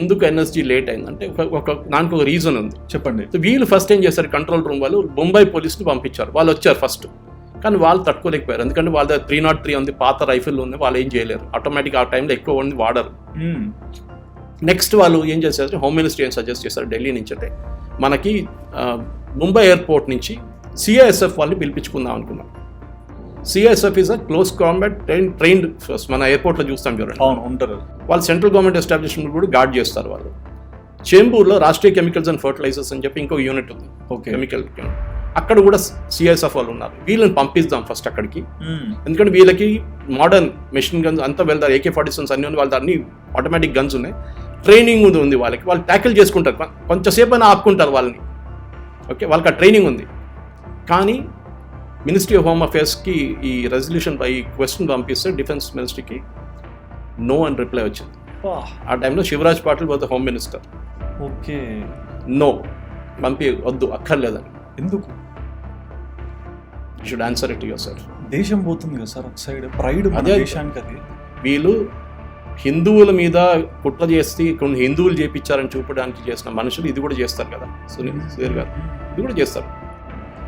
ఎందుకు NSG late అయిందంటే ఒక ఒక దానికి ఒక రీజన్ ఉంది. చెప్పండి. వీళ్ళు ఫస్ట్ ఏం చేశారు? కంట్రోల్ రూమ్ వాళ్ళు బొంబాయి పోలీసులు పంపించారు. వాళ్ళు వచ్చారు ఫస్ట్ కానీ వాళ్ళు తట్టుకోలేకపోయారు. ఎందుకంటే వాళ్ళ దగ్గర త్రీ నాట్ త్రీ ఉంది పాత రైఫిల్ ఉంది వాళ్ళు ఏం చేయలేరు. ఆటోమేటిక్ ఆ టైంలో ఎక్కువ ఉంది వాడరు. నెక్స్ట్ వాళ్ళు ఏం చేశారు? హోమ్ మినిస్ట్రీ ఏం సజెస్ట్ చేశారు? ఢిల్లీ నుంచి అంటే. మనకి ముంబై ఎయిర్పోర్ట్ నుంచి సిఐఎస్ఎఫ్ వాళ్ళని పిలిపించుకుందాం అనుకున్నాం CISF is a close combat train trained మన ఎయిర్పోర్ట్లో చూస్తాం చూడండి. అవును ఉంటారు. వాళ్ళు సెంట్రల్ గవర్నమెంట్ ఎస్టాబ్లిష్మెంట్ కూడా గార్డ్ చేస్తారు వాళ్ళు. చేంబూర్లో రాష్ట్రీయ కెమికల్స్ అండ్ ఫర్టిలైజర్స్ అని చెప్పి ఇంకో యూనిట్ ఉంది. ఓకే. కెమికల్ అక్కడ కూడా సిఐఎస్ఎఫ్ వాళ్ళు ఉన్నారు. వీళ్ళని పంపిస్తాం ఫస్ట్ అక్కడికి. ఎందుకంటే వీళ్ళకి మోడర్న్ మెషిన్ గన్స్ అంతా వెళ్తారు. ఏకే ఫార్టీ సెవెన్స్ అన్ని ఉంది వాళ్ళ అన్ని ఆటోమేటిక్ గన్స్ ఉన్నాయి. ట్రైనింగ్ ఉంది ఉంది వాళ్ళకి. వాళ్ళు ట్యాకిల్ చేసుకుంటారు. కొంచెంసేపు అయినా ఆపుకుంటారు వాళ్ళని. ఓకే వాళ్ళకి ఆ ట్రైనింగ్ ఉంది. కానీ మినిస్ట్రీ ఆఫ్ హోమ్ అఫేర్స్కి ఈ రెజల్యూషన్ ఈ క్వశ్చన్ పంపిస్తే డిఫెన్స్ మినిస్ట్రీకి నో అని రిప్లై వచ్చింది. ఆ టైంలో శివరాజ్ పాటిల్ పోతే హోమ్ మినిస్టర్ ఓకే. నో పంపి వద్దు అక్కర్లేదని. ఎందుకు? Should answer it your sir దేశం పోతుంది కదా సార్ ఒక సైడ్ ప్రైడ్ అదే. దేశానికి అది. వీళ్ళు హిందువుల మీద కుట్ర చేసి కొన్ని హిందువులు చేపించారని చూపడానికి చేసిన మనుషులు ఇది కూడా చేస్తారు కదా. సునీల్ గారు. ఇది కూడా చేస్తారు.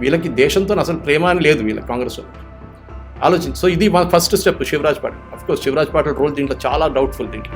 వీళ్ళకి దేశంతో అసలు ప్రేమ అని లేదు వీళ్ళ కాంగ్రెస్ ఆలోచించి. సో ఇది మా first step Shivraj Patil. Of course Shivraj Patil role దీంట్లో చాలా డౌట్ఫుల్ దీంట్లో